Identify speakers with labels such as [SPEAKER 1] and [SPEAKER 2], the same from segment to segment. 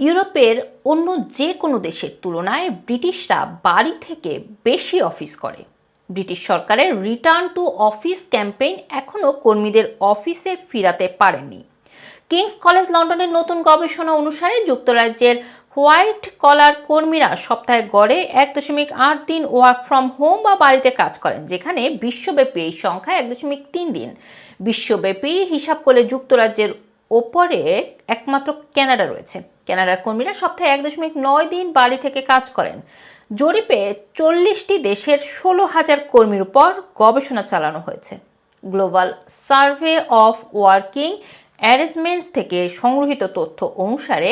[SPEAKER 1] ইউরোপের অন্য যে কোনো দেশের তুলনায় ব্রিটিশরা বাড়ি থেকে বেশি অফিস করে। ব্রিটিশ সরকারের রিটার্ন টু অফিস ক্যাম্পেইন এখনও কর্মীদের অফিসে ফিরাতে পারেনি কিংস কলেজ লন্ডনের নতুন গবেষণা অনুসারে যুক্তরাজ্যের হোয়াইট কলার কর্মীরা সপ্তাহে গড়ে এক দশমিক আট দিন ওয়ার্ক ফ্রম হোম বা বাড়িতে কাজ করেন, যেখানে বিশ্বব্যাপী এই সংখ্যা এক দশমিক তিন দিন। বিশ্বব্যাপী হিসাব করলে যুক্তরাজ্যের ওপরে একমাত্র কানাডা রয়েছে। কানাডার কর্মীরা সপ্তাহে এক দশমিক নয় দিন বাড়ি থেকে কাজ করেন। জরিপে চল্লিশটি দেশের ষোলো হাজার কর্মীর উপর গবেষণা চালানো হয়েছে। Global survey of working arrangements থেকে সংগৃহীত তথ্য অনুসারে,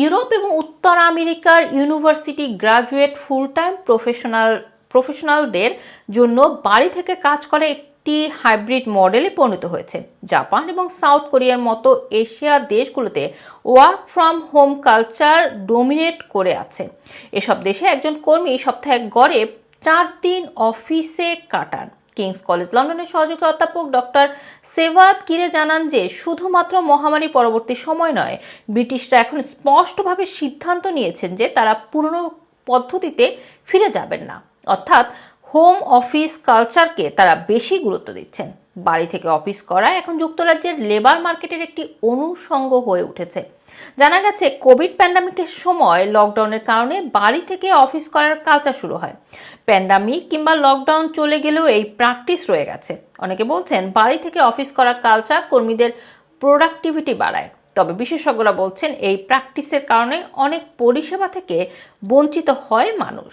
[SPEAKER 1] ইউরোপ এবং উত্তর আমেরিকার university graduate full time professional, প্রফেশনালদের জন্য বাড়ি থেকে কাজ করা একটি হাইব্রিড মডেলে পরিণত হয়েছে। জাপান এবং সাউথ কোরিয়ার মতো এশিয়া দেশগুলোতে work from home culture dominate করে আছে। এসব দেশে একজন কর্মী সপ্তাহে গড়ে চার দিন অফিসে কাটান। কিংস কলেজ লন্ডনের সহযোগী অধ্যাপক ডক্টর সেভাত কিরে জানান যে, শুধুমাত্র মহামারী পরবর্তী সময় নয়, ব্রিটিশরা এখন স্পষ্টভাবে সিদ্ধান্ত নিয়েছেন যে তারা পুরনো পদ্ধতিতে ফিরে যাবেন না। অর্থাৎ হোম অফিস কালচারকে তারা বেশি গুরুত্ব দিচ্ছেন। বাড়ি থেকে অফিস করা এখন যুক্তরাজ্যের লেবার মার্কেটের একটি অনুষঙ্গ হয়ে উঠেছে। জানা গেছে, কোভিড প্যান্ডামিকের সময় লকডাউনের কারণে বাড়ি থেকে অফিস করার কালচার শুরু হয়। প্যান্ডামিক কিংবা লকডাউন চলে গেলেও এই প্র্যাকটিস রয়ে গেছে। অনেকে বলছেন, বাড়ি থেকে অফিস করার কালচার কর্মীদের প্রোডাক্টিভিটি বাড়ায়। তবে বিশেষজ্ঞরা বলছেন, এই প্র্যাকটিসের কারণে অনেক পরিষেবা থেকে বঞ্চিত হয় মানুষ।